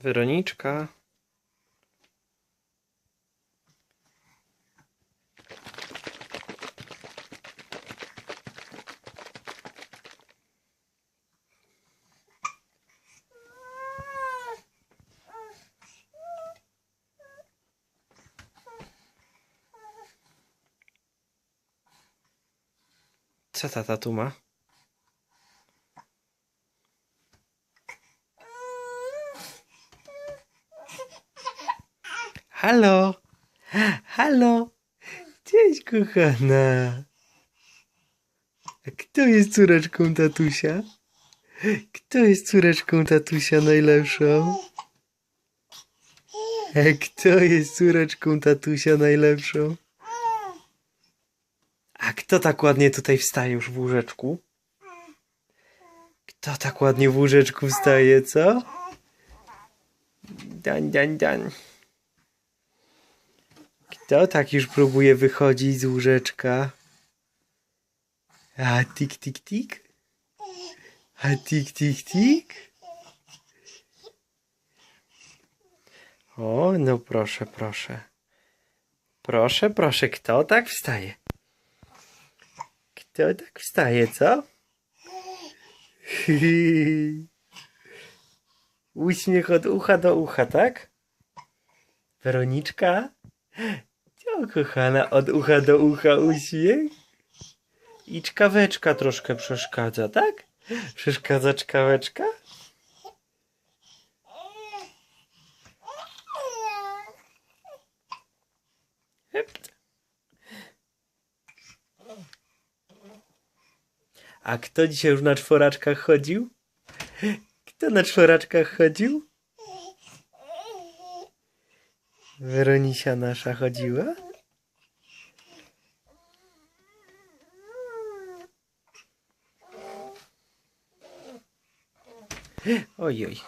Weroniczka. Co tata ma? Halo? Halo? Cześć, kochana. Kto jest córeczką tatusia? Kto jest córeczką tatusia najlepszą? Kto jest córeczką tatusia najlepszą? A kto tak ładnie tutaj wstaje już w łóżeczku? Kto tak ładnie w łóżeczku wstaje, co? Dan, dan, dan. Kto tak już próbuje wychodzić z łóżeczka? A tik, tik, tik? A tik, tik, tik? O, no proszę, proszę. Proszę, proszę, kto tak wstaje? Kto tak wstaje, co? Uśmiech od ucha do ucha, tak? Weroniczka? Co, kochana, od ucha do ucha uśmiech? I czkaweczka troszkę przeszkadza, tak? Przeszkadza czkaweczka? A kto dzisiaj już na czworaczkach chodził? Kto na czworaczkach chodził? Weronisia nasza chodziła? Ojoj.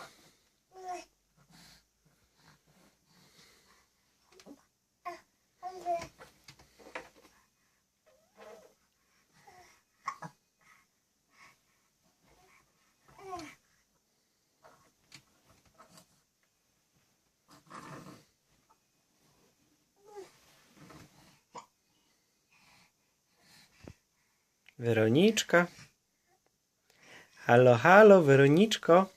Weroniczka. Halo, halo, Weroniczko.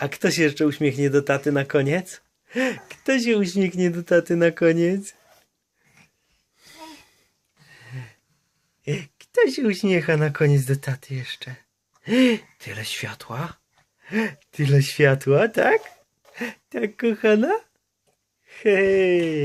A kto się jeszcze uśmiechnie do taty na koniec? Kto się uśmiechnie do taty na koniec? Kto się uśmiecha na koniec do taty jeszcze? Tyle światła? Tyle światła, tak? Tak, kochana? Hej!